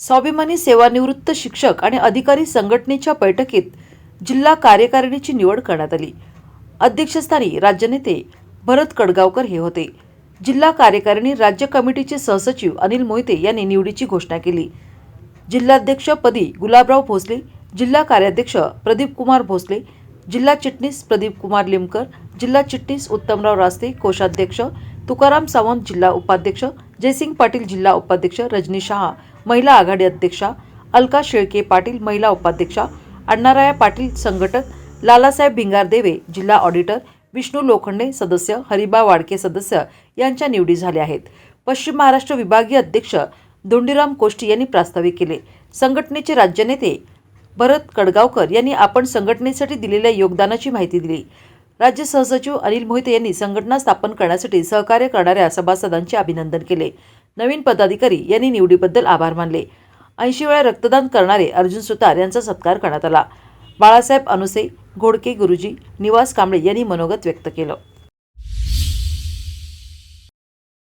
स्वाभिमानी सेवानिवृत्त शिक्षक आणि अधिकारी संघटनेच्या बैठकीत जिल्हा कार्यकारिणीची निवड करण्यात आली. अध्यक्षस्थानी राज्यनेते भरत कडगावकर हे होते. जिल्हा कार्यकारिणी राज्य कमिटीचे सहसचिव अनिल मोहिते यांनी निवडीची घोषणा केली. जिल्हाध्यक्षपदी गुलाबराव भोसले जिल्हा कार्याध्यक्ष प्रदीप कुमार भोसले जिल्हा चिटणीस प्रदीप कुमार लिमकर जिल्हा चिटणीस उत्तमराव रास्ते कोषाध्यक्ष तुकाराम सावंत जिल्हा उपाध्यक्ष जयसिंग पाटील जिल्हा उपाध्यक्ष रजनी शहा महिला आघाडी अध्यक्षा अलका शेळके पाटील महिला उपाध्यक्षा अण्णाराया पाटील संघटक लालासाहेब भिंगारदेवे जिल्हा ऑडिटर विष्णू लोखंडे सदस्य हरिबा वाडके सदस्य यांच्या निवडी झाल्या आहेत. पश्चिम महाराष्ट्र विभागीय अध्यक्ष धोंडीराम कोष्टी यांनी प्रास्ताविक केले. संघटनेचे राज्यनेते भरत कडगावकर यांनी आपण संघटनेसाठी दिलेल्या योगदानाची माहिती दिली. राज्य सहसचिव अनिल मोहिते यांनी संघटना स्थापन करण्यासाठी सहकार्य करणाऱ्या सभासदांचे अभिनंदन केले. नवीन पदाधिकारी यांनी निवडीबद्दल आभार मानले. ऐंशी वेळा रक्तदान करणारे अर्जुन सुतार यांचा सत्कार करण्यात आला. बाळासाहेब अनुसे घोडके गुरुजी निवास कांबळे यांनी मनोगत व्यक्त केलं.